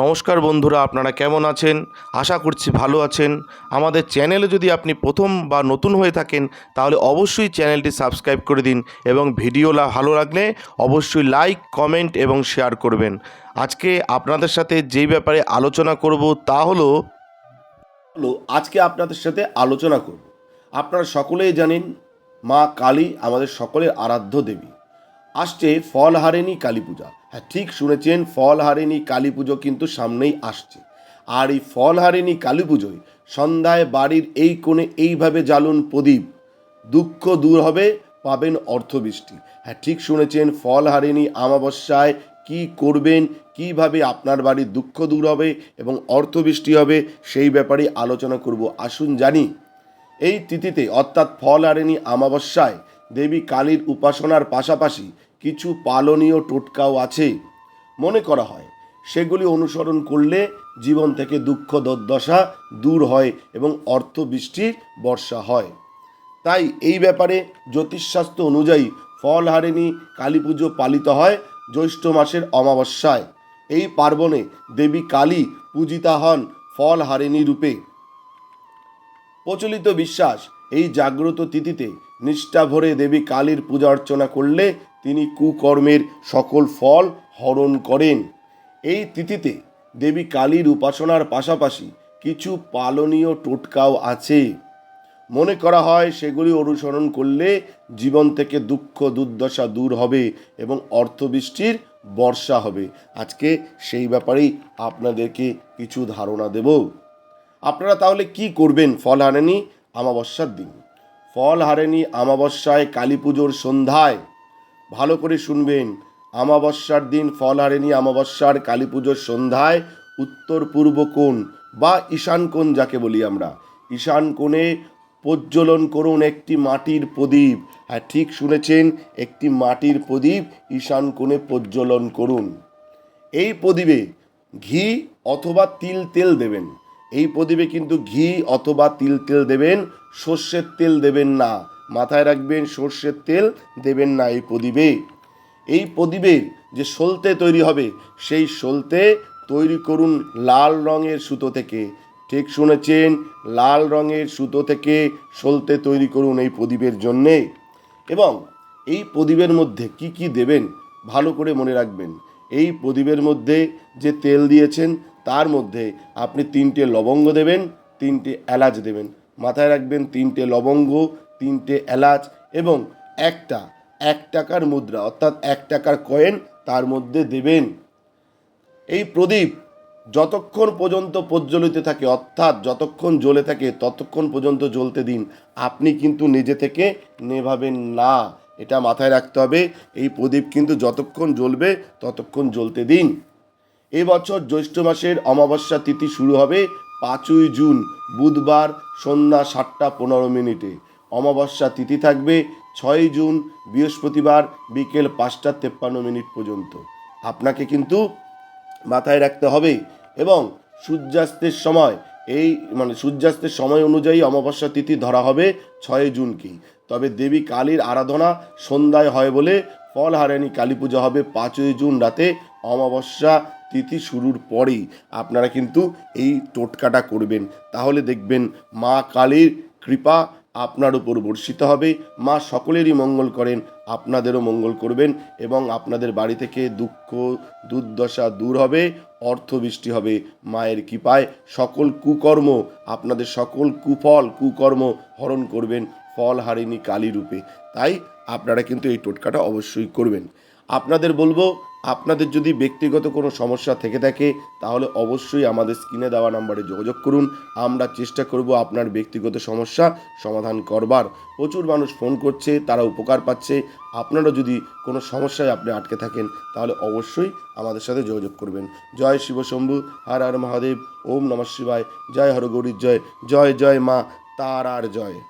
নমস্কার বন্ধুরা, আপনারা কেমন আছেন? আশা করছি ভালো আছেন। আমাদের চ্যানেলে যদি আপনি প্রথম বা নতুন হয়ে থাকেন, তাহলে অবশ্যই চ্যানেলটি সাবস্ক্রাইব করে দিন এবং ভিডিও ভালো লাগলে অবশ্যই লাইক, কমেন্ট এবং শেয়ার করবেন। আজকে আপনাদের সাথে যেই ব্যাপারে আলোচনা করব তা হলো হলো আজকে আপনাদের সাথে আলোচনা করব। আপনারা সকলেই জানেন, মা কালী আমাদের সকলের আরাধ্য দেবী। আসছে ফল হারেনি কালী পূজা। হ্যাঁ ঠিক শুনেছেন, ফল হারেনি কালী পুজো কিন্তু সামনেই আসছে। আর এই ফল হারেনি কালী পুজোয় সন্ধ্যায় বাড়ির এই কোণে এইভাবে জ্বালুন প্রদীপ। দুঃখ দূর হবে, পাবেন অর্থবৃষ্টি। হ্যাঁ ঠিক শুনেছেন, ফল হারেনি আমাবস্যায় কি করবেন, কীভাবে আপনার বাড়ির দুঃখ দূর হবে এবং অর্থবৃষ্টি হবে, সেই ব্যাপারে আলোচনা করব। আসুন জানি, এই তিথিতে অর্থাৎ ফল হারেনি আমাবস্যায় দেবী কালীর উপাসনার পাশাপাশি কিছু পালনীয় টোটকাও আছে, মনে করা হয়। সেগুলি অনুসরণ করলে জীবন থেকে দুঃখ, দুর্দশা দূর হয় এবং অর্থবৃষ্টির বর্ষা হয়। তাই এই ব্যাপারে জ্যোতিষশাস্ত্র অনুযায়ী ফল হারেনি কালী পুজো পালিত হয় জ্যৈষ্ঠ মাসের অমাবস্যায়। এই পার্বণে দেবী কালী পূজিতা হন ফল হারেনি রূপে। প্রচলিত বিশ্বাস এই জাগ্রত তিথিতে নিষ্ঠা ভরে দেবী কালীর পূজা অর্চনা করলে তিনি কুকর্মের সকল ফল হরণ করেন। এই তিথিতে দেবী কালীর উপাসনার পাশাপাশি কিছু পালনীয় টোটকাও আছে। মনে করা হয় সেগুলি অনুসরণ করলে জীবন থেকে দুঃখ, দুর্দশা দূর হবে এবং অর্থবৃষ্টির বর্ষা হবে। আজকে সেই ব্যাপারেই আপনাদেরকে কিছু ধারণা দেব। আপনারা তাহলে কি করবেন ফল হারেনি আমাবস্যার দিন? ফল হারেনি আমাবস্যায় কালী পুজোর সন্ধ্যায়। ভালো করে শুনবেন। আমাবস্যার দিন ফল হারেনি আমাবস্যার কালী পুজোর সন্ধ্যায় উত্তর পূর্ব কোণ বা ঈশান কোণ যাকে বলি আমরা। ঈশান কোণে প্রজ্বলন করুন একটি মাটির প্রদীপ। হ্যাঁ ঠিক শুনেছেন, একটি মাটির প্রদীপ ঈশান কোণে প্রজ্বলন করুন। এই প্রদীপে ঘি অথবা তিল তেল দেবেন। এই প্রদীপে কিন্তু ঘি অথবা তিল তেল দেবেন, সর্ষের তেল দেবেন না। মাথায় রাখবেন সর্ষের তেল, দেবেন না এই প্রদীপে। এই প্রদীপের যে সলতে তৈরি হবে, সেই সলতে তৈরি করুন লাল রঙের সুতো থেকে। ঠিক শুনেছেন, লাল রঙের সুতো থেকে সলতে তৈরি করুন এই প্রদীপের জন্যে। এবং এই প্রদীপের মধ্যে কি কি দেবেন, ভালো করে মনে রাখবেন। এই প্রদীপের মধ্যে যে তেল দিয়েছেন, তার মধ্যে আপনি তিনটে লবঙ্গ দেবেন, তিনটে এলাচ দেবেন। মাথায় রাখবেন তিনটে লবঙ্গ তিনটে এলাচ এবং একটা, এক টাকার মুদ্রা, অর্থাৎ এক টাকার কয়েন তার মধ্যে দেবেন। এই প্রদীপ যতক্ষণ পর্যন্ত প্রজ্বলিত থাকে, অর্থাৎ যতক্ষণ জ্বলে থাকে, ততক্ষণ পর্যন্ত জ্বলতে দিন। আপনি কিন্তু নিজে থেকে নেভাবেন না। এটা মাথায় রাখতে হবে, এই প্রদীপ কিন্তু যতক্ষণ জ্বলবে, ততক্ষণ জ্বলতে দিন। এবছর জ্যৈষ্ঠ মাসের অমাবস্যা তিথি শুরু হবে পাঁচই জুন, বুধবার সন্ধ্যা সাতটা পনেরো মিনিটে। অমাবস্যা তিথি থাকবে ছয়ই জুন, বৃহস্পতিবার বিকেল পাঁচটা তেপ্পান্ন মিনিট পর্যন্ত। আপনাকে কিন্তু মাথায় রাখতে হবে এবং সূর্যাস্তের সময় এই মানে সূর্যাস্তের সময় অনুযায়ী অমাবস্যা তিথি ধরা হবে ছয় জুনকেই তবে দেবী কালীর আরাধনা সন্ধ্যায় হয় বলে ফল হারানি কালী পূজা হবে পাঁচই জুন রাতে অমাবস্যা তিথি শুরুর পরেই। আপনারা কিন্তু এই টোটকাটা করবেন। তাহলে দেখবেন মা কালীর কৃপা আপনার উপর বর্ষিত হবে। মা সকলেরই মঙ্গল করেন, আপনাদেরও মঙ্গল করবেন এবং আপনাদের বাড়ি থেকে দুঃখ, দুর্দশা দূর হবে, অর্থবৃষ্টি হবে। মায়ের কৃপায় সকল কুকর্ম, আপনাদের সকল কুফল, কুকর্ম হরণ করবেন ফল হারিনি কালী রূপে তাই আপনারা কিন্তু এই টোটকাটা অবশ্যই করবেন। আপনাদের বলব আপনাদের যদি ব্যক্তিগত কোনো সমস্যা থেকে থাকে, তাহলে অবশ্যই আমাদের স্ক্রিনে দেওয়া নাম্বারে যোগাযোগ করুন। আমরা চেষ্টা করব আপনার ব্যক্তিগত সমস্যা সমাধান করবার। প্রচুর মানুষ ফোন করছে, তারা উপকার পাচ্ছে। আপনারা যদি কোনো সমস্যায় আপনি আটকে থাকেন, তাহলে অবশ্যই আমাদের সাথে যোগাযোগ করবেন। জয় শিবশম্ভু হর হর মহাদেব, ওম নমঃ শিবায়। জয় হরগৌরীর জয়। জয় জয় মা, তারার জয়।